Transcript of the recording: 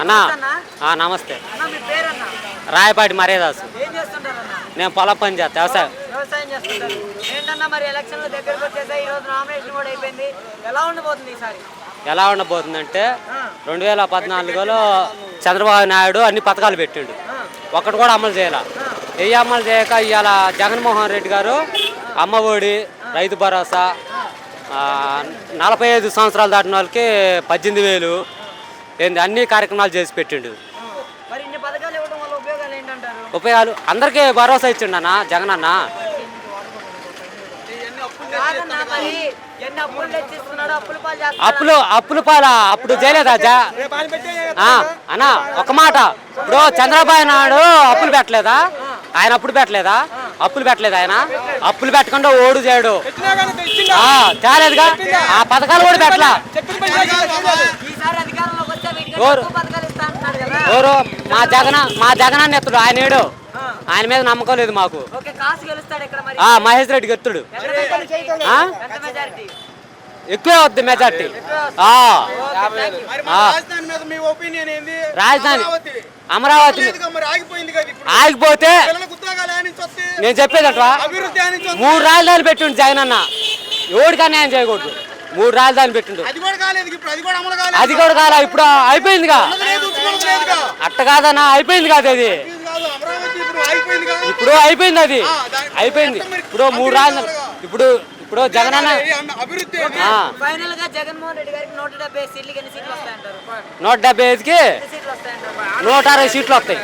అన్నా. నమస్తే. రాయపాటి మర్యాదాసు నేను పొలం పని చేస్తా వ్యవసాయం. వ్యవసాయం చేస్తుంటారు. ఏంటన్నా మరి ఎలక్షన్లు దగ్గరకు వచ్చేసాయి ఈ రోజు నామినేషన్ కూడా అయిపోయింది. ఎలా ఉండబోతుంది ఈసారి? ఎలా ఉండబోతుందంటే రెండు వేల పద్నాలుగులో చంద్రబాబు నాయుడు అన్ని పథకాలు పెట్టిండు. ఆ, ఒక్కటి కూడా అమలు చేయాల. ఏ అమలు చేయక ఇవాళ జగన్మోహన్ రెడ్డి గారు అమ్మ ఒడి రైతు భరోసా నలభై ఐదు సంవత్సరాలు దాటిన వాళ్ళకి పద్దెనిమిది వేలు ఏంది అన్ని కార్యక్రమాలు చేసి పెట్టిండు. ఉపయోగాలు ఏంటంటారు? ఉపయోగాలు అందరికీ భరోసా ఇచ్చిండు అన్న జగన్ అన్న. అప్పులు అప్పులు పాలు అప్పుడు చేయలేదా అన్న ఒక మాట. ఇప్పుడు చంద్రబాబు నాయుడు అప్పులు పెట్టలేదా? ఆయన అప్పుడు పెట్టలేదా? అప్పులు పెట్టలేదు ఆయన. అప్పులు పెట్టకుండా ఓడు చేయడు. ఆ, తేలేదుగా ఆ పథకాలు కూడా పెట్టలా. ఎవరు? మా జగన్ మా జగన్ ఎత్తుడు. ఆయన ఏడు. ఆయన మీద నమ్మకం లేదు మాకు. ఓకే కాసు గెలుస్తాడు ఇక్కడ మరి. ఆ మహేష్ ఎత్తుడు? ఎంత మెజారిటీ? ఎక్కువే వద్దు మెజార్టీ. రాజధాని మీద మీ ఒపీనియన్ ఏంది? రాజధాని. అమరావతి. అమరావతి. లేదుగా మరి? ఆగిపోయింది కదా ఇప్పుడు. ఆగిపోతే నేను వస్తాయి. మూడు రాజధానులు పెట్టిండు జగన్ అన్న ఎవడికి అన్యాయం చేయకూడదు. మూడు రాజధానులు పెట్టిండు. అది కూడా కాలేదు ఇప్పుడు అది కూడా అమలు కాలేదు. అది కూడా కాల ఇప్పుడు అయిపోయిందిగా. అట్ట కాదన్నా అయిపోయింది కాదు అది. ఇప్పుడు అయిపోయింది అది. అయిపోయింది. ఇప్పుడు మూడు రాజధానులు ఇప్పుడు ఇప్పుడు జగన్ అన్న నూట డెబ్బై ఐదుకి నూట అరవై సీట్లు వస్తాయి.